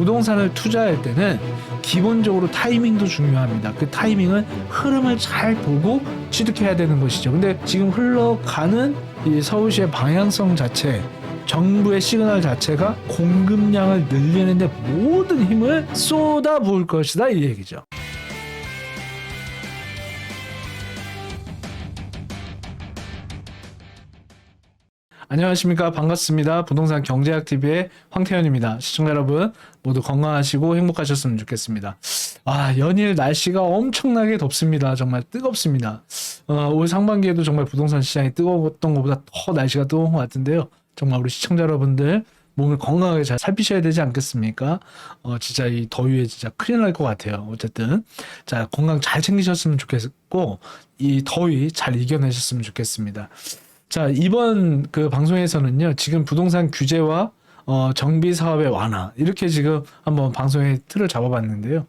부동산을 투자할 때는 기본적으로 타이밍도 중요합니다. 그 타이밍은 흐름을 잘 보고 취득해야 되는 것이죠. 근데 지금 흘러가는 이 서울시의 방향성 자체, 정부의 시그널 자체가 공급량을 늘리는데 모든 힘을 쏟아 부을 것이다 이 얘기죠. 안녕하십니까 반갑습니다 부동산 경제학 TV의 황태현입니다 시청자 여러분 모두 건강하시고 행복하셨으면 좋겠습니다 아 연일 날씨가 엄청나게 덥습니다 정말 뜨겁습니다 어, 올 상반기에도 정말 부동산 시장이 뜨거웠던 것보다 더 날씨가 뜨거운 것 같은데요 정말 우리 시청자 여러분들 몸을 건강하게 잘 살피셔야 되지 않겠습니까? 어, 진짜 이 더위에 진짜 큰일 날 것 같아요. 어쨌든. 자, 건강 잘 챙기셨으면 좋겠고, 이 더위 잘 이겨내셨으면 좋겠습니다. 자, 이번 그 방송에서는요, 지금 부동산 규제와 어, 정비 사업의 완화, 이렇게 지금 한번 방송의 틀을 잡아봤는데요.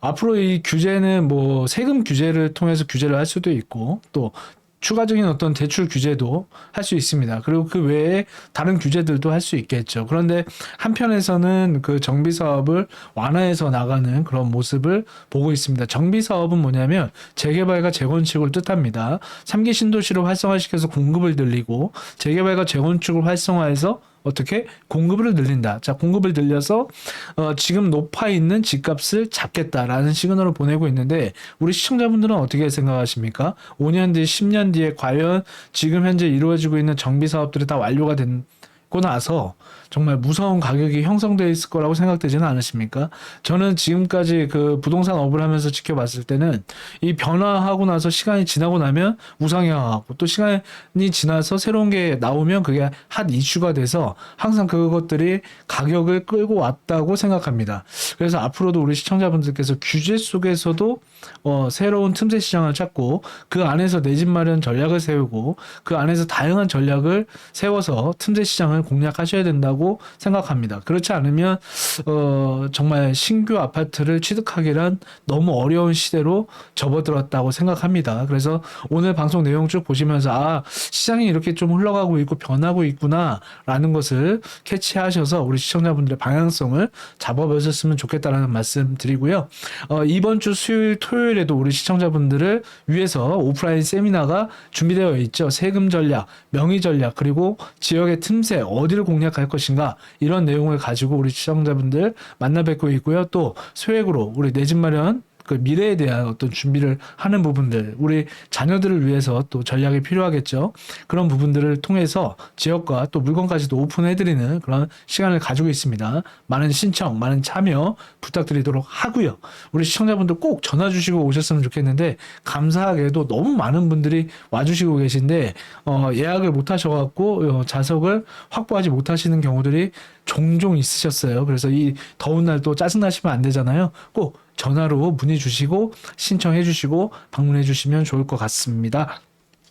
앞으로 이 규제는 뭐 세금 규제를 통해서 규제를 할 수도 있고, 또 추가적인 어떤 대출 규제도 할 수 있습니다. 그리고 그 외에 다른 규제들도 할 수 있겠죠. 그런데 한편에서는 그 정비 사업을 완화해서 나가는 그런 모습을 보고 있습니다. 정비 사업은 뭐냐면 재개발과 재건축을 뜻합니다. 3기 신도시를 활성화시켜서 공급을 늘리고 재개발과 재건축을 활성화해서 어떻게 공급을 늘린다. 자, 공급을 늘려서 어, 지금 높아 있는 집값을 잡겠다라는 시그널을 보내고 있는데 우리 시청자분들은 어떻게 생각하십니까? 5년 뒤, 10년 뒤에 과연 지금 현재 이루어지고 있는 정비 사업들이 다 완료가 된 고 나서 정말 무서운 가격이 형성되어 있을 거라고 생각되지는 않으십니까? 저는 지금까지 그 부동산 업을 하면서 지켜봤을 때는 이 변화하고 나서 시간이 지나고 나면 우상향하고 또 시간이 지나서 새로운 게 나오면 그게 핫 이슈가 돼서 항상 그것들이 가격을 끌고 왔다고 생각합니다. 그래서 앞으로도 우리 시청자분들께서 규제 속에서도 어, 새로운 틈새 시장을 찾고 그 안에서 내 집 마련 전략을 세우고 그 안에서 다양한 전략을 세워서 틈새 시장을 공략하셔야 된다고 생각합니다. 그렇지 않으면 어, 정말 신규 아파트를 취득하기란 너무 어려운 시대로 접어들었다고 생각합니다. 그래서 오늘 방송 내용 쭉 보시면서 아 시장이 이렇게 좀 흘러가고 있고 변하고 있구나라는 것을 캐치하셔서 우리 시청자분들의 방향성을 잡아보셨으면 좋겠다라는 말씀 드리고요. 어, 이번 주 수요일 토요일에도 우리 시청자분들을 위해서 오프라인 세미나가 준비되어 있죠. 세금 전략, 명의 전략, 그리고 지역의 틈새, 어디를 공략할 것인가, 이런 내용을 가지고 우리 시청자분들 만나 뵙고 있고요. 또 소액으로 우리 내 집 마련 그 미래에 대한 어떤 준비를 하는 부분들, 우리 자녀들을 위해서 또 전략이 필요하겠죠. 그런 부분들을 통해서 지역과 또 물건까지도 오픈해드리는 그런 시간을 가지고 있습니다. 많은 신청, 많은 참여 부탁드리도록 하고요. 우리 시청자분들 꼭 전화 주시고 오셨으면 좋겠는데 감사하게도 너무 많은 분들이 와주시고 계신데 어, 예약을 못 하셔갖고 어, 좌석을 확보하지 못하시는 경우들이 종종 있으셨어요. 그래서 이 더운 날 또 짜증 나시면 안 되잖아요. 꼭 전화로 문의 주시고 신청해 주시고 방문해 주시면 좋을 것 같습니다.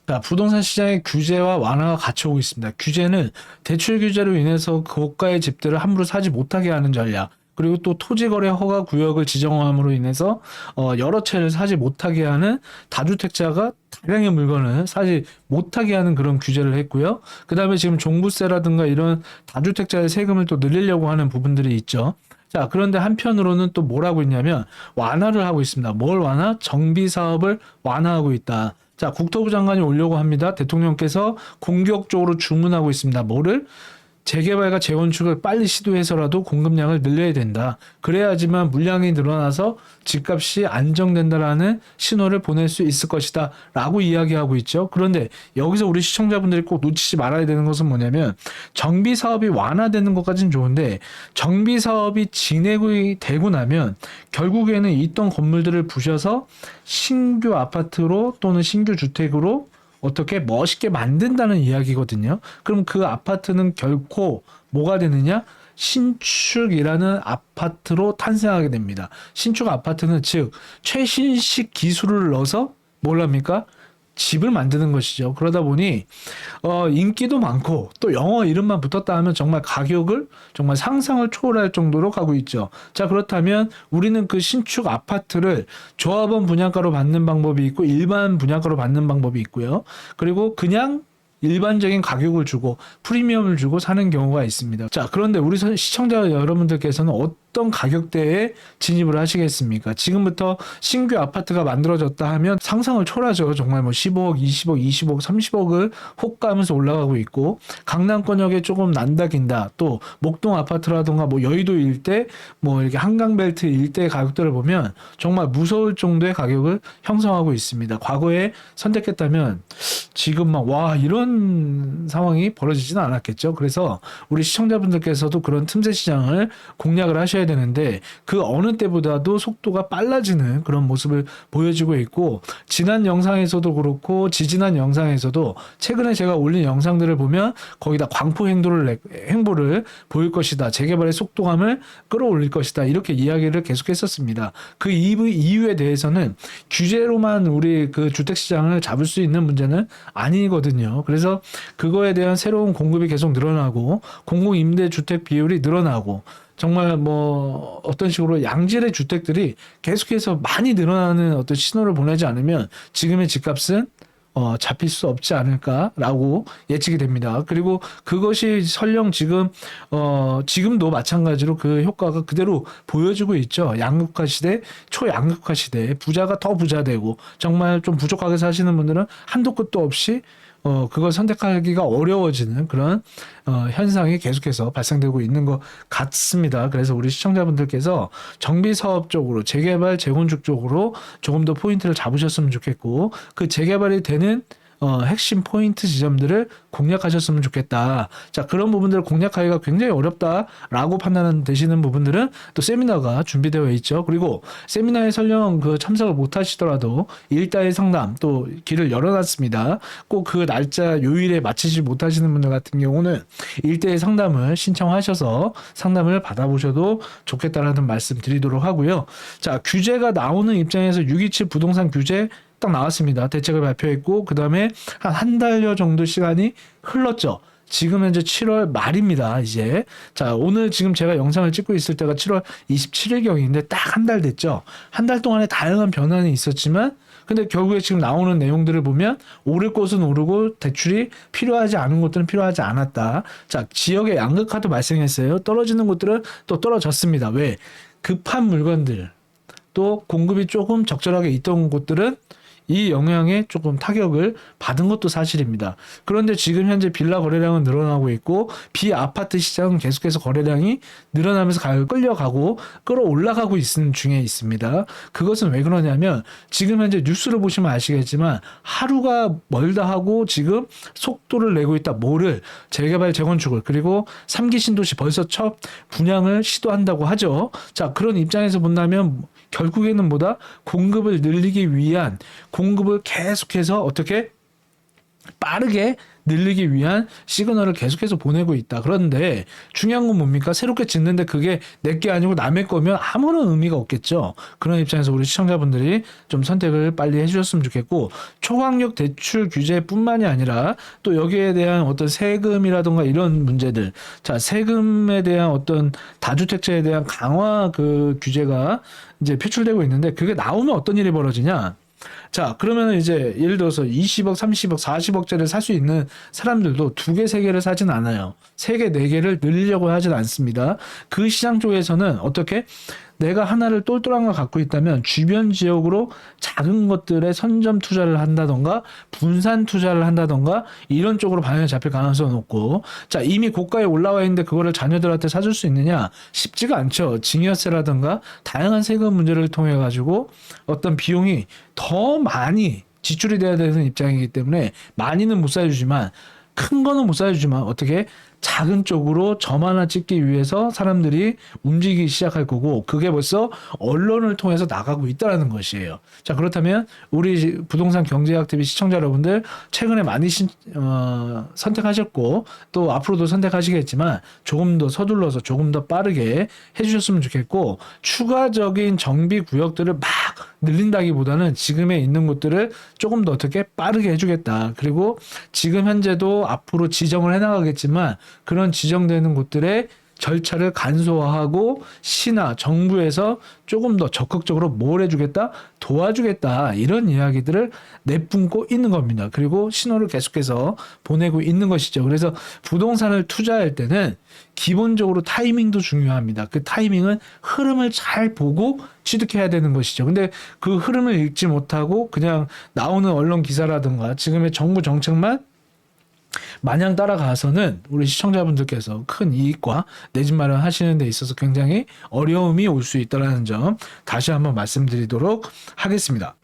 자, 부동산 시장의 규제와 완화가 같이 오고 있습니다. 규제는 대출 규제로 인해서 고가의 집들을 함부로 사지 못하게 하는 전략. 그리고 또 토지거래 허가 구역을 지정함으로 인해서 어, 여러 채를 사지 못하게 하는 다주택자가 다량의 물건을 사지 못하게 하는 그런 규제를 했고요. 그 다음에 지금 종부세라든가 이런 다주택자의 세금을 또 늘리려고 하는 부분들이 있죠. 자, 그런데 한편으로는 또뭘 하고 있냐면 완화를 하고 있습니다. 뭘 완화? 정비 사업을 완화하고 있다. 자, 국토부 장관이 오려고 합니다. 대통령께서 공격적으로 주문하고 있습니다. 뭐를? 재개발과 재건축을 빨리 시도해서라도 공급량을 늘려야 된다. 그래야지만 물량이 늘어나서 집값이 안정된다라는 신호를 보낼 수 있을 것이다. 라고 이야기하고 있죠. 그런데 여기서 우리 시청자분들이 꼭 놓치지 말아야 되는 것은 뭐냐면 정비 사업이 완화되는 것까지는 좋은데 정비 사업이 진행이 되고 나면 결국에는 있던 건물들을 부셔서 신규 아파트로 또는 신규 주택으로 어떻게 멋있게 만든다는 이야기거든요. 그럼 그 아파트는 결코 뭐가 되느냐? 신축이라는 아파트로 탄생하게 됩니다. 신축 아파트는 즉 최신식 기술을 넣어서 뭘 합니까? 집을 만드는 것이죠. 그러다 보니 어, 인기도 많고 또 영어 이름만 붙었다 하면 정말 가격을 정말 상상을 초월할 정도로 가고 있죠. 자 그렇다면 우리는 그 신축 아파트를 조합원 분양가로 받는 방법이 있고 일반 분양가로 받는 방법이 있고요. 그리고 그냥 일반적인 가격을 주고 프리미엄을 주고 사는 경우가 있습니다. 자, 그런데 우리 선- 시청자 여러분들께서는 어떤 가격대에 진입을 하시겠습니까? 지금부터 신규 아파트가 만들어졌다 하면 상상을 초월하죠. 정말 뭐 15억, 20억, 20억, 30억을 혹 가면서 올라가고 있고 강남권역에 조금 난다 긴다. 또 목동 아파트라던가 뭐 여의도 일대 뭐 이렇게 한강벨트 일대 가격대를 보면 정말 무서울 정도의 가격을 형성하고 있습니다. 과거에 선택했다면 지금 막 와 이런 상황이 벌어지지는 않았겠죠. 그래서 우리 시청자분들께서도 그런 틈새 시장을 공략을 하셔야 되는데 그 어느 때보다도 속도가 빨라지는 그런 모습을 보여주고 있고 지난 영상에서도 그렇고 지지난 영상에서도 최근에 제가 올린 영상들을 보면 거기다 광포 행도를 내- 행보를 보일 것이다. 재개발의 속도감을 끌어올릴 것이다. 이렇게 이야기를 계속했었습니다. 그 이유, 이유에 대해서는 규제로만 우리 그 주택 시장을 잡을 수 있는 문제는 아니거든요. 그래서 그거에 대한 새로운 공급이 계속 늘어나고 공공 임대 주택 비율이 늘어나고 정말 뭐 어떤 식으로 양질의 주택들이 계속해서 많이 늘어나는 어떤 신호를 보내지 않으면 지금의 집값은 어, 잡힐 수 없지 않을까라고 예측이 됩니다. 그리고 그것이 설령 지금 어, 지금도 마찬가지로 그 효과가 그대로 보여주고 있죠. 양극화 시대, 초양극화 시대, 부자가 더 부자 되고 정말 좀 부족하게 사시는 분들은 한도 끝도 없이 어, 그걸 선택하기가 어려워지는 그런 어, 현상이 계속해서 발생되고 있는 것 같습니다. 그래서 우리 시청자분들께서 정비 사업 쪽으로 재개발 재건축 쪽으로 조금 더 포인트를 잡으셨으면 좋겠고 그 재개발이 되는 어, 핵심 포인트 지점들을 공략하셨으면 좋겠다. 자, 그런 부분들을 공략하기가 굉장히 어렵다라고 판단은 되시는 부분들은 또 세미나가 준비되어 있죠. 그리고 세미나에 설령 그 참석을 못 하시더라도 일대일 상담 또 길을 열어놨습니다. 꼭 그 날짜 요일에 맞추지 못하시는 분들 같은 경우는 일대일 상담을 신청하셔서 상담을 받아보셔도 좋겠다라는 말씀 드리도록 하고요. 자, 규제가 나오는 입장에서 627 부동산 규제 딱 나왔습니다. 대책을 발표했고 그 다음에 한 한 달여 정도 시간이 흘렀죠. 지금 현재 7월 말입니다. 이제 자 오늘 지금 제가 영상을 찍고 있을 때가 7월 27일 경인데 딱 한 달 됐죠. 한 달 동안에 다양한 변화는 있었지만 근데 결국에 지금 나오는 내용들을 보면 오를 곳은 오르고 대출이 필요하지 않은 곳들은 필요하지 않았다. 자 지역의 양극화도 발생했어요. 떨어지는 곳들은 또 떨어졌습니다. 왜 급한 물건들 또 공급이 조금 적절하게 있던 곳들은 이 영향에 조금 타격을 받은 것도 사실입니다. 그런데 지금 현재 빌라 거래량은 늘어나고 있고 비아파트 시장은 계속해서 거래량이 늘어나면서 가격 끌려가고 끌어올라가고 있는 중에 있습니다. 그것은 왜 그러냐면 지금 현재 뉴스를 보시면 아시겠지만 하루가 멀다 하고 지금 속도를 내고 있다. 뭐를 재개발 재건축을 그리고 삼기 신도시 벌써 첫 분양을 시도한다고 하죠. 자 그런 입장에서 본다면 결국에는 뭐다? 공급을 늘리기 위한 공급을 계속해서 어떻게 빠르게 늘리기 위한 시그널을 계속해서 보내고 있다. 그런데 중요한 건 뭡니까? 새롭게 짓는데 그게 내 게 아니고 남의 거면 아무런 의미가 없겠죠. 그런 입장에서 우리 시청자분들이 좀 선택을 빨리 해주셨으면 좋겠고 초강력 대출 규제뿐만이 아니라 또 여기에 대한 어떤 세금이라든가 이런 문제들, 자 세금에 대한 어떤 다주택자에 대한 강화 그 규제가 이제 표출되고 있는데 그게 나오면 어떤 일이 벌어지냐? 자, 그러면 이제 예를 들어서 20억, 30억, 40억짜리를 살수 있는 사람들도 두 개, 세 개를 사진 않아요. 세 개, 네 개를 늘리려고 하진 않습니다. 그 시장 쪽에서는 어떻게 내가 하나를 똘똘한 걸 갖고 있다면 주변 지역으로 작은 것들에 선점 투자를 한다던가 분산 투자를 한다던가 이런 쪽으로 방향이 잡힐 가능성이 높고. 자 이미 고가에 올라와 있는데 그거를 자녀들한테 사줄 수 있느냐? 쉽지가 않죠. 증여세라든가 다양한 세금 문제를 통해 가지고 어떤 비용이 더 많이 지출이 돼야 되는 입장이기 때문에 많이는 못 사주지만 큰 거는 못 사주지만 어떻게 작은 쪽으로 점 하나 찍기 위해서 사람들이 움직이기 시작할 거고 그게 벌써 언론을 통해서 나가고 있다는 것이에요. 자 그렇다면 우리 부동산 경제학 TV 시청자 여러분들 최근에 많이 신, 어, 선택하셨고 또 앞으로도 선택하시겠지만 조금 더 서둘러서 조금 더 빠르게 해주셨으면 좋겠고 추가적인 정비 구역들을 막 늘린다기보다는 지금에 있는 곳들을 조금 더 어떻게 빠르게 해주겠다. 그리고 지금 현재도 앞으로 지정을 해나가겠지만 그런 지정되는 곳들에 절차를 간소화하고 시나 정부에서 조금 더 적극적으로 뭘 해주겠다 도와주겠다 이런 이야기들을 내뿜고 있는 겁니다. 그리고 신호를 계속해서 보내고 있는 것이죠. 그래서 부동산을 투자할 때는 기본적으로 타이밍도 중요합니다. 그 타이밍은 흐름을 잘 보고 취득해야 되는 것이죠. 근데 그 흐름을 읽지 못하고 그냥 나오는 언론 기사라든가 지금의 정부 정책만 마냥 따라가서는 우리 시청자분들께서 큰 이익과 내 집 마련 하시는 데 있어서 굉장히 어려움이 올 수 있다는 점 다시 한번 말씀드리도록 하겠습니다.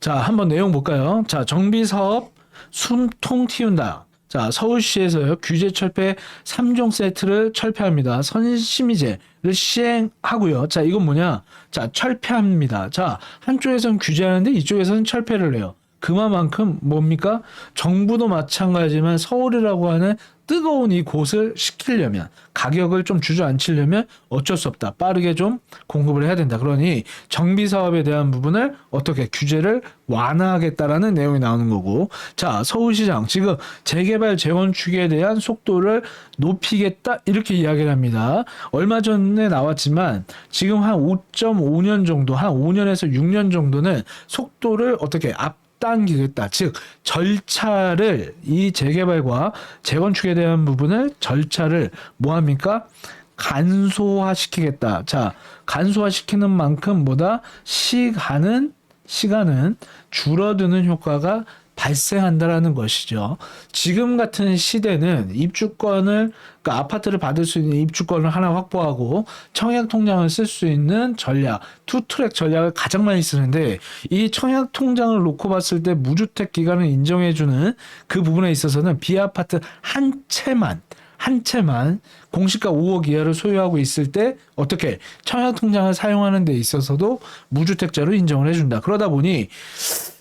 자, 한번 내용 볼까요? 자, 정비 사업 숨통 틔운다. 자, 서울시에서요, 규제 철폐 3종 세트를 철폐합니다. 선심의제를 시행하고요. 자, 이건 뭐냐? 자, 철폐합니다. 자, 한쪽에서는 규제하는데 이쪽에서는 철폐를 해요. 그만큼 뭡니까? 정부도 마찬가지지만 서울이라고 하는 뜨거운 이 곳을 시키려면 가격을 좀 주저앉히려면 어쩔 수 없다. 빠르게 좀 공급을 해야 된다. 그러니 정비 사업에 대한 부분을 어떻게 규제를 완화하겠다라는 내용이 나오는 거고. 자, 서울시장 지금 재개발 재건축에 대한 속도를 높이겠다 이렇게 이야기를 합니다. 얼마 전에 나왔지만 지금 한 5.5년 정도, 한 5년에서 6년 정도는 속도를 어떻게 앞 당기겠다. 즉 절차를 이 재개발과 재건축에 대한 부분을 절차를 뭐합니까? 간소화시키겠다. 자, 간소화시키는 만큼 뭐다 시간은 시간은 줄어드는 효과가 발생한다라는 것이죠. 지금 같은 시대는 입주권을 그러니까 아파트를 받을 수 있는 입주권을 하나 확보하고 청약 통장을 쓸 수 있는 전략, 투트랙 전략을 가장 많이 쓰는데 이 청약 통장을 놓고 봤을 때 무주택 기간을 인정해 주는 그 부분에 있어서는 비아파트 한 채만 한 채만 공시가 5억 이하를 소유하고 있을 때 어떻게 청약 통장을 사용하는 데 있어서도 무주택자로 인정을 해준다. 그러다 보니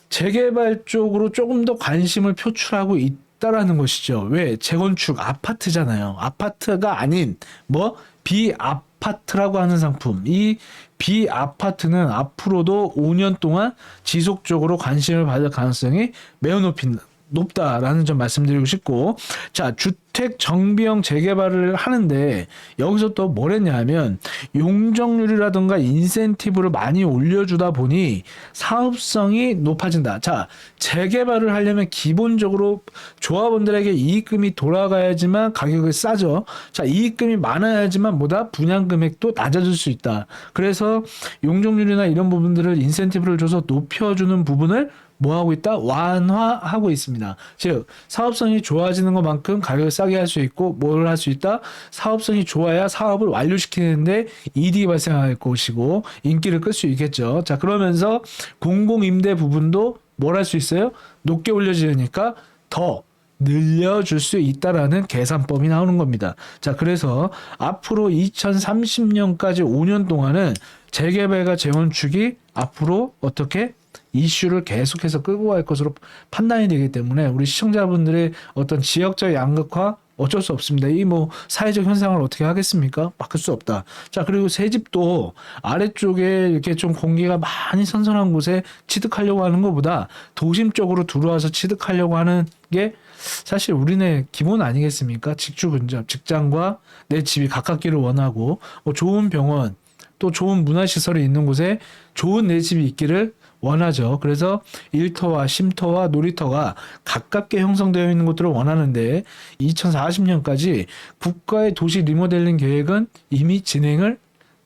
재개발 쪽으로 조금 더 관심을 표출하고 있다라는 것이죠. 왜? 재건축 아파트잖아요. 아파트가 아닌 뭐 비아파트라고 하는 상품. 이 비아파트는 앞으로도 5년 동안 지속적으로 관심을 받을 가능성이 매우 높인 높다라는 점 말씀드리고 싶고 자 주택 정비형 재개발을 하는데 여기서 또 뭘 했냐면 용적률이라든가 인센티브를 많이 올려주다 보니 사업성이 높아진다. 자 재개발을 하려면 기본적으로 조합원들에게 이익금이 돌아가야지만 가격이 싸죠 자 이익금이 많아야지만 뭐다 분양 금액도 낮아질 수 있다. 그래서 용적률이나 이런 부분들을 인센티브를 줘서 높여주는 부분을 뭐 하고 있다? 완화하고 있습니다. 즉 사업성이 좋아지는 것만큼 가격을 싸게 할 수 있고 뭘 할 수 있다? 사업성이 좋아야 사업을 완료시키는데 이득이 발생할 것이고 인기를 끌 수 있겠죠. 자 그러면서 공공 임대 부분도 뭘 할 수 있어요? 높게 올려지니까 더 늘려줄 수 있다라는 계산법이 나오는 겁니다. 자, 그래서 앞으로 2030년까지 5년 동안은 재개발과 재건축이 앞으로 어떻게 이슈를 계속해서 끌고 갈 것으로 판단이 되기 때문에 우리 시청자분들의 어떤 지역적 양극화 어쩔 수 없습니다. 이 뭐 사회적 현상을 어떻게 하겠습니까? 바꿀 수 없다. 자 그리고 새 집도 아래쪽에 이렇게 좀 공기가 많이 선선한 곳에 취득하려고 하는 것보다 도심 쪽으로 들어와서 취득하려고 하는 게 사실 우리네 기본 아니겠습니까? 직주 근접, 직장과 내 집이 가깝기를 원하고 뭐 좋은 병원 또 좋은 문화시설이 있는 곳에 좋은 내 집이 있기를 원하죠. 그래서 일터와 쉼터와 놀이터가 가깝게 형성되어 있는 것들을 원하는데 2040년까지 국가의 도시 리모델링 계획은 이미 진행을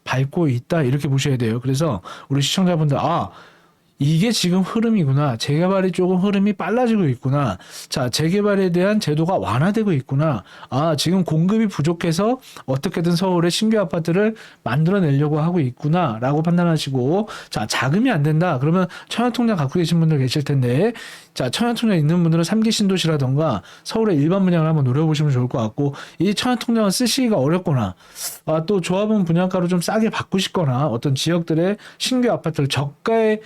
밟고 있다 이렇게 보셔야 돼요. 그래서 우리 시청자분들 아 이게 지금 흐름이구나. 재개발이 조금 흐름이 빨라지고 있구나. 자, 재개발에 대한 제도가 완화되고 있구나. 아, 지금 공급이 부족해서 어떻게든 서울에 신규 아파트를 만들어내려고 하고 있구나. 라고 판단하시고, 자, 자금이 안 된다. 그러면 청약통장 갖고 계신 분들 계실 텐데, 자, 청약통장 있는 분들은 3기 신도시라던가 서울의 일반 분양을 한번 노려보시면 좋을 것 같고, 이 청약통장을 쓰시기가 어렵거나, 아, 또 조합원 분양가로 좀 싸게 바꾸시거나, 어떤 지역들의 신규 아파트를 저가의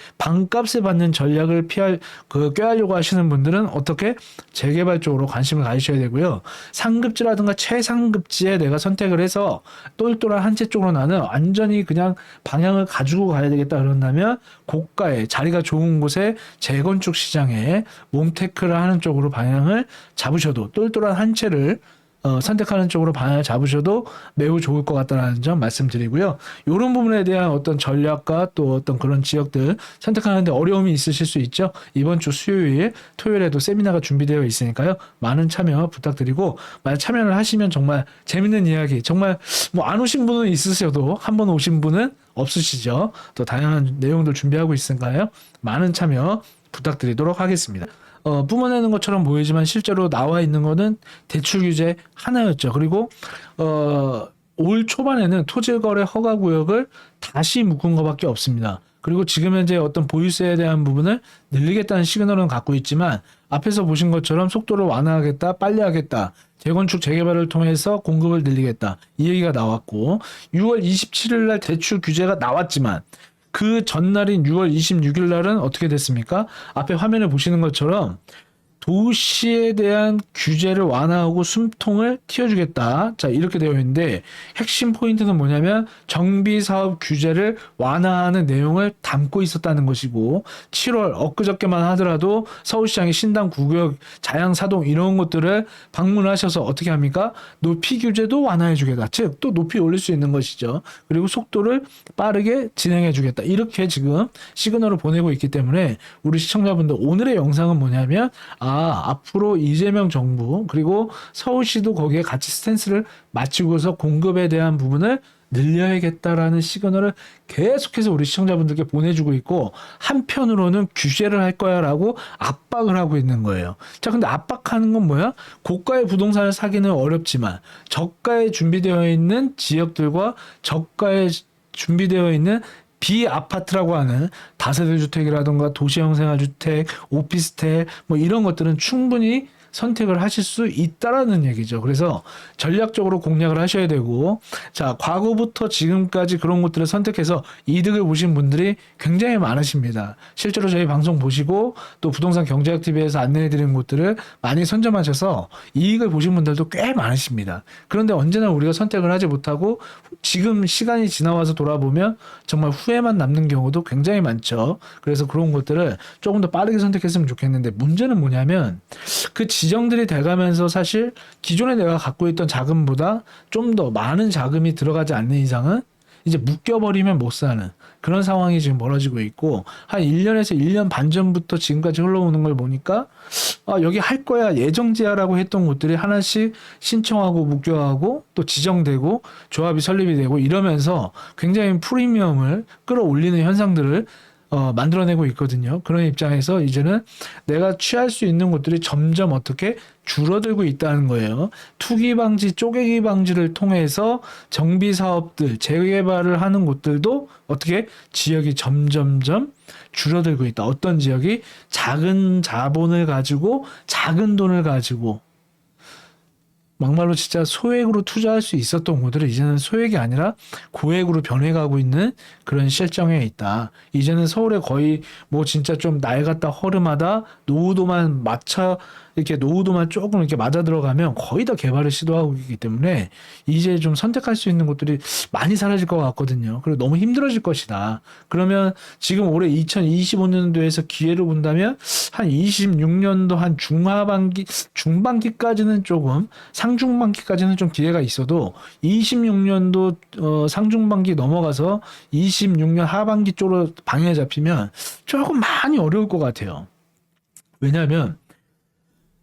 반값에 받는 전략을 피할, 그, 꾀하려고 하시는 분들은 어떻게 재개발 쪽으로 관심을 가지셔야 되고요. 상급지라든가 최상급지에 내가 선택을 해서 똘똘한 한 채 쪽으로 나는 완전히 그냥 방향을 가지고 가야 되겠다 그런다면 고가의 자리가 좋은 곳에 재건축 시장에 몸테크를 하는 쪽으로 방향을 잡으셔도 똘똘한 한 채를 어, 선택하는 쪽으로 방향을 잡으셔도 매우 좋을 것 같다는 점 말씀드리고요. 이런 부분에 대한 어떤 전략과 또 어떤 그런 지역들 선택하는데 어려움이 있으실 수 있죠. 이번 주 수요일, 토요일에도 세미나가 준비되어 있으니까요. 많은 참여 부탁드리고 만약 참여를 하시면 정말 재밌는 이야기, 정말 뭐 안 오신 분은 있으셔도 한 번 오신 분은 없으시죠. 또 다양한 내용들 준비하고 있으니까요. 많은 참여 부탁드리도록 하겠습니다. 어, 뿜어내는 것처럼 보이지만 실제로 나와 있는 거는 대출 규제 하나였죠. 그리고 어, 올 초반에는 토지거래 허가 구역을 다시 묶은 것밖에 없습니다. 그리고 지금 현재 어떤 보유세에 대한 부분을 늘리겠다는 시그널은 갖고 있지만 앞에서 보신 것처럼 속도를 완화하겠다, 빨리 하겠다, 재건축 재개발을 통해서 공급을 늘리겠다 이 얘기가 나왔고 6월 27일 날 대출 규제가 나왔지만 그 전날인 6월 26일 날은 어떻게 됐습니까? 앞에 화면에 보시는 것처럼 도시에 대한 규제를 완화하고 숨통을 틔워주겠다. 자, 이렇게 되어 있는데 핵심 포인트는 뭐냐면 정비 사업 규제를 완화하는 내용을 담고 있었다는 것이고 7월 엊그저께만 하더라도 서울시장의 신당 구구역 자양 사동 이런 것들을 방문하셔서 어떻게 합니까? 높이 규제도 완화해 주겠다. 즉, 또 높이 올릴 수 있는 것이죠. 그리고 속도를 빠르게 진행해 주겠다. 이렇게 지금 시그널을 보내고 있기 때문에 우리 시청자분들 오늘의 영상은 뭐냐면 아 앞으로 이재명 정부 그리고 서울시도 거기에 같이 스탠스를 맞추고서 공급에 대한 부분을 늘려야겠다라는 시그널을 계속해서 우리 시청자분들께 보내주고 있고 한편으로는 규제를 할 거야라고 압박을 하고 있는 거예요. 자, 근데 압박하는 건 뭐야? 고가의 부동산을 사기는 어렵지만 저가에 준비되어 있는 지역들과 저가에 준비되어 있는 비아파트라고 하는 다세대 주택이라던가 도시형 생활주택, 오피스텔 뭐 이런 것들은 충분히 선택을 하실 수 있다라는 얘기죠. 그래서 전략적으로 공략을 하셔야 되고 자 과거부터 지금까지 그런 것들을 선택해서 이득을 보신 분들이 굉장히 많으십니다. 실제로 저희 방송 보시고 또 부동산 경제학 TV에서 안내해드린 곳들을 많이 선점하셔서 이익을 보신 분들도 꽤 많으십니다. 그런데 언제나 우리가 선택을 하지 못하고 지금 시간이 지나와서 돌아보면 정말 후회만 남는 경우도 굉장히 많죠. 그래서 그런 것들을 조금 더 빠르게 선택했으면 좋겠는데 문제는 뭐냐면 그 지정들이 돼가면서 사실 기존에 내가 갖고 있던 자금보다 좀 더 많은 자금이 들어가지 않는 이상은 이제 묶여버리면 못 사는 그런 상황이 지금 벌어지고 있고 한 1년에서 1년 반 전부터 지금까지 흘러오는 걸 보니까 아 여기 할 거야 예정지야라고 했던 곳들이 하나씩 신청하고 묶여하고 또 지정되고 조합이 설립이 되고 이러면서 굉장히 프리미엄을 끌어올리는 현상들을 어, 만들어내고 있거든요. 그런 입장에서 이제는 내가 취할 수 있는 곳들이 점점 어떻게 줄어들고 있다는 거예요. 투기 방지, 쪼개기 방지를 통해서 정비 사업들, 재개발을 하는 곳들도 어떻게 지역이 점점점 줄어들고 있다. 어떤 지역이 작은 자본을 가지고 작은 돈을 가지고 막말로 진짜 소액으로 투자할 수 있었던 곳들은 이제는 소액이 아니라 고액으로 변해가고 있는 그런 실정에 있다. 이제는 서울에 거의 뭐 진짜 좀 낡았다 허름하다 노후도만 맞춰 이렇게 노후도만 조금 이렇게 맞아 들어가면 거의 다 개발을 시도하고 있기 때문에 이제 좀 선택할 수 있는 곳들이 많이 사라질 것 같거든요. 그리고 너무 힘들어질 것이다. 그러면 지금 올해 2025년도에서 기회를 본다면 한 26년도 한 중하반기 중반기까지는 조금 상중반기까지는 좀 기회가 있어도 26년도 어, 상중반기 넘어가서 26년 하반기 쪽으로 방향이 잡히면 조금 많이 어려울 것 같아요. 왜냐하면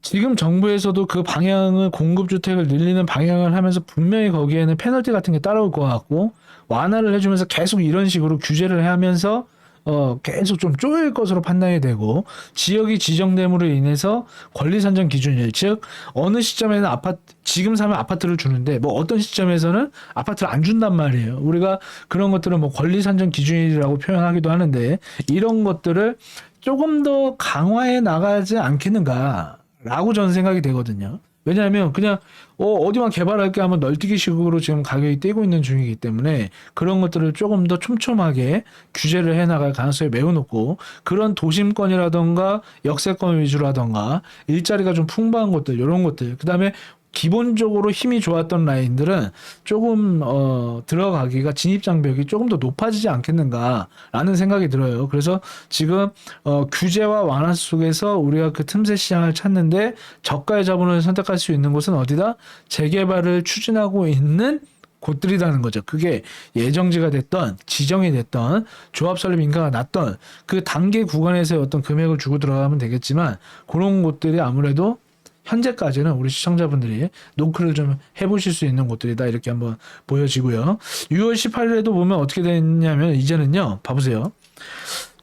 지금 정부에서도 그 방향을 공급주택을 늘리는 방향을 하면서 분명히 거기에는 페널티 같은 게 따라올 것 같고 완화를 해주면서 계속 이런 식으로 규제를 하면서 어 계속 좀 쪼일 것으로 판단이 되고 지역이 지정됨으로 인해서 권리 산정 기준일 즉 어느 시점에는 아파트 지금 사면 아파트를 주는데 뭐 어떤 시점에서는 아파트를 안 준단 말이에요. 우리가 그런 것들은 뭐 권리 산정 기준이라고 표현하기도 하는데 이런 것들을 조금 더 강화해 나가지 않겠는가 라고 저는 생각이 되거든요. 왜냐하면 그냥 어, 어디만 개발할게 하면 널뛰기 식으로 지금 가격이 뛰고 있는 중이기 때문에 그런 것들을 조금 더 촘촘하게 규제를 해나갈 가능성이 매우 높고 그런 도심권이라던가 역세권 위주라던가 일자리가 좀 풍부한 곳들 이런 것들 그 다음에 기본적으로 힘이 좋았던 라인들은 조금 어 들어가기가 진입 장벽이 조금 더 높아지지 않겠는가라는 생각이 들어요. 그래서 지금 어 규제와 완화 속에서 우리가 그 틈새 시장을 찾는데 저가의 자본을 선택할 수 있는 곳은 어디다? 재개발을 추진하고 있는 곳들이라는 거죠. 그게 예정지가 됐던 지정이 됐던 조합 설립 인가가 났던 그 단계 구간에서의 어떤 금액을 주고 들어가면 되겠지만 그런 곳들이 아무래도 현재까지는 우리 시청자분들이 노크를 좀 해보실 수 있는 곳들이다 이렇게 한번 보여지고요. 6월 18일에도 보면 어떻게 됐냐면 이제는요. 봐보세요.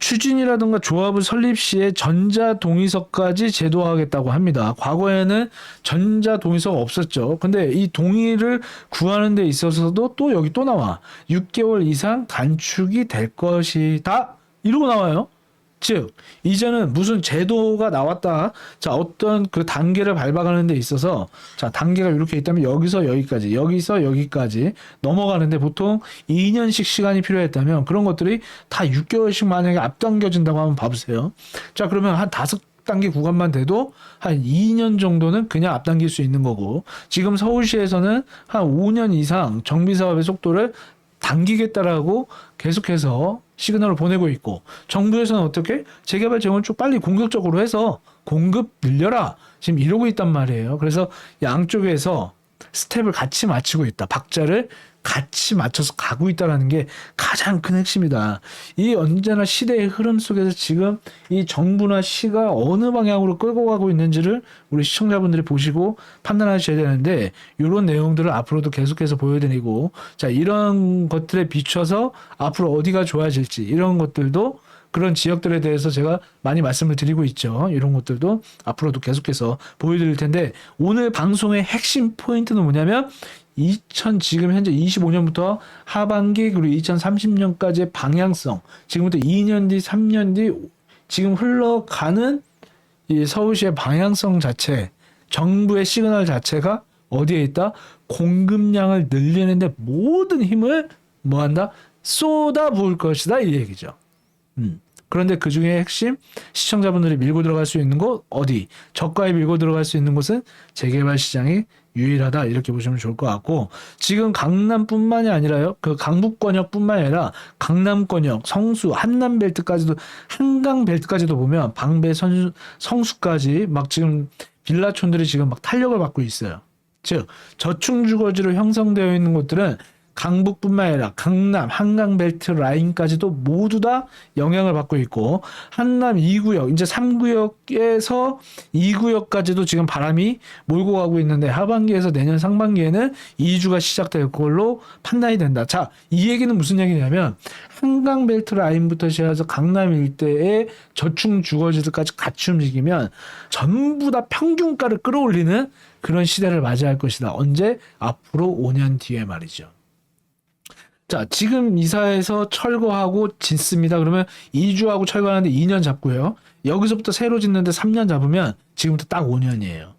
추진이라든가 조합을 설립 시에 전자 동의서까지 제도화하겠다고 합니다. 과거에는 전자 동의서가 없었죠. 근데 이 동의를 구하는 데 있어서도 또 여기 또 나와. 6개월 이상 단축이 될 것이다. 이러고 나와요. 즉 이제는 무슨 제도가 나왔다. 자 어떤 그 단계를 밟아가는 데 있어서 자 단계가 이렇게 있다면 여기서 여기까지 여기서 여기까지 넘어가는데 보통 2년씩 시간이 필요했다면 그런 것들이 다 6개월씩 만약에 앞당겨진다고 하면 봐보세요. 자 그러면 한 다섯 단계 구간만 돼도 한 2년 정도는 그냥 앞당길 수 있는 거고 지금 서울시에서는 한 5년 이상 정비 사업의 속도를 당기겠다라고 계속해서 시그널을 보내고 있고 정부에서는 어떻게 재개발 재원 쭉 빨리 공격적으로 해서 공급 늘려라 지금 이러고 있단 말이에요. 그래서 양쪽에서 스텝을 같이 맞추고 있다. 박자를 같이 맞춰서 가고 있다라는 게 가장 큰 핵심이다. 이 언제나 시대의 흐름 속에서 지금 이 정부나 시가 어느 방향으로 끌고 가고 있는지를 우리 시청자분들이 보시고 판단하셔야 되는데 이런 내용들을 앞으로도 계속해서 보여드리고 자 이런 것들에 비춰서 앞으로 어디가 좋아질지 이런 것들도 그런 지역들에 대해서 제가 많이 말씀을 드리고 있죠. 이런 것들도 앞으로도 계속해서 보여드릴 텐데 오늘 방송의 핵심 포인트는 뭐냐면 2000 지금 현재 25년부터 하반기 그리고 2030년까지의 방향성 지금부터 2년 뒤 3년 뒤 지금 흘러가는 이 서울시의 방향성 자체 정부의 시그널 자체가 어디에 있다 공급량을 늘리는데 모든 힘을 뭐한다 쏟아 부을 것이다 이 얘기죠. 음. 그런데 그 중에 핵심 시청자분들이 밀고 들어갈 수 있는 곳 어디? 저가에 밀고 들어갈 수 있는 곳은 재개발 시장이 유일하다 이렇게 보시면 좋을 것 같고 지금 강남뿐만이 아니라요. 그 강북권역뿐만 아니라 강남권역 성수 한남벨트까지도 한강벨트까지도 보면 방배 선 성수까지 막 지금 빌라촌들이 지금 막 탄력을 받고 있어요. 즉 저층 주거지로 형성되어 있는 곳들은 강북뿐만 아니라 강남, 한강벨트 라인까지도 모두 다 영향을 받고 있고 한남 2구역, 이제 3구역에서 2구역까지도 지금 바람이 몰고 가고 있는데 하반기에서 내년 상반기에는 2주가 시작될 걸로 판단이 된다. 자, 이 얘기는 무슨 얘기냐면 한강벨트 라인부터 시작해서 강남 일대의 저층 주거지들까지 같이 움직이면 전부 다 평균가를 끌어올리는 그런 시대를 맞이할 것이다. 언제? 앞으로 5년 뒤에 말이죠. 자, 지금 이사해서 철거하고 짓습니다. 그러면 2주하고 철거하는데 2년 잡고요. 여기서부터 새로 짓는데 3년 잡으면 지금부터 딱 5년이에요.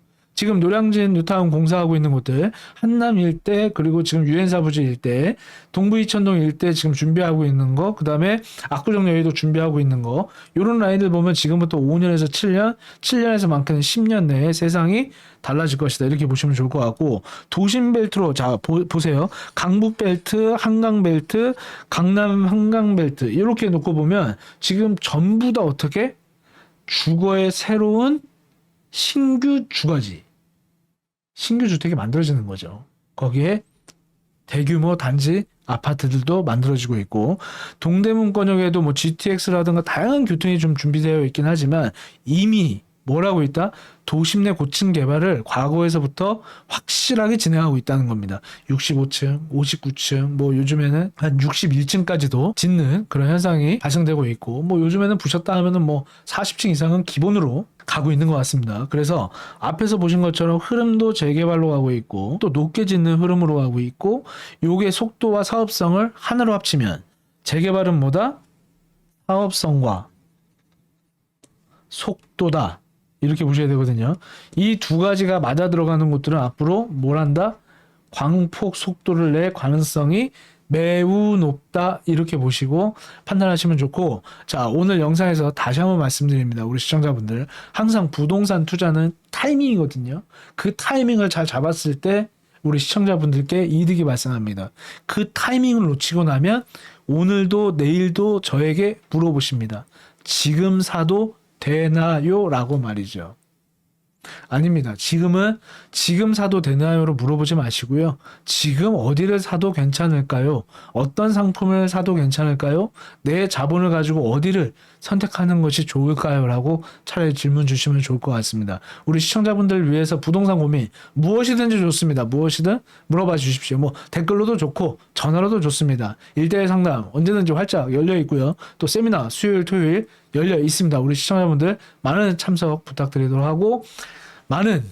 지금 노량진 뉴타운 공사하고 있는 곳들 한남 일대 그리고 지금 유엔사부지 일대 동부 이천동 일대 지금 준비하고 있는 거 그다음에 압구정 여의도 준비하고 있는 거. 요런 라인들 보면 지금부터 5년에서 7년 7년에서 많게는 10년 내에 세상이 달라질 것이다. 이렇게 보시면 좋을 것 같고. 도심 벨트로 자 보, 보세요. 강북 벨트 한강 벨트 강남 한강 벨트 이렇게 놓고 보면 지금 전부 다 어떻게? 주거의 새로운 신규 주거지, 신규 주택이 만들어지는 거죠. 거기에 대규모 단지 아파트들도 만들어지고 있고 동대문권역에도 뭐 GTX라든가 다양한 교통이 좀 준비되어 있긴 하지만 이미 뭐라고 있다? 도심 내 고층 개발을 과거에서부터 확실하게 진행하고 있다는 겁니다. 65층, 59층, 뭐 요즘에는 한 61층까지도 짓는 그런 현상이 발생되고 있고, 뭐 요즘에는 부셨다 하면은 뭐 40층 이상은 기본으로 가고 있는 것 같습니다. 그래서 앞에서 보신 것처럼 흐름도 재개발로 가고 있고, 또 높게 짓는 흐름으로 가고 있고, 요게 속도와 사업성을 하나로 합치면 재개발은 뭐다? 사업성과 속도다. 이렇게 보셔야 되거든요. 이 두 가지가 맞아 들어가는 곳들은 앞으로 뭘 한다? 광폭 속도를 낼 가능성이 매우 높다. 이렇게 보시고 판단하시면 좋고 자 오늘 영상에서 다시 한번 말씀드립니다. 우리 시청자분들. 항상 부동산 투자는 타이밍이거든요. 그 타이밍을 잘 잡았을 때 우리 시청자분들께 이득이 발생합니다. 그 타이밍을 놓치고 나면 오늘도 내일도 저에게 물어보십니다. 지금 사도 되나요? 라고 말이죠 아닙니다. 지금은 지금 사도 되나요로 물어보지 마시고요. 지금 어디를 사도 괜찮을까요? 어떤 상품을 사도 괜찮을까요? 내 자본을 가지고 어디를 선택하는 것이 좋을까요? 라고 차라리 질문 주시면 좋을 것 같습니다. 우리 시청자분들 위해서 부동산 고민 무엇이든지 좋습니다. 무엇이든 물어봐 주십시오. 뭐 댓글로도 좋고 전화로도 좋습니다. 1대1 상담 언제든지 활짝 열려 있고요. 또 세미나 수요일 토요일 열려 있습니다. 우리 시청자분들 많은 참석 부탁드리도록 하고 많은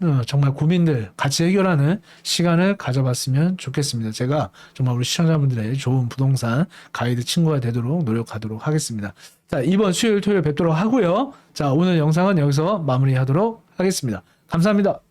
어, 정말 고민들 같이 해결하는 시간을 가져봤으면 좋겠습니다. 제가 정말 우리 시청자분들의 좋은 부동산 가이드 친구가 되도록 노력하도록 하겠습니다. 자, 이번 수요일 토요일 뵙도록 하고요. 자, 오늘 영상은 여기서 마무리하도록 하겠습니다. 감사합니다.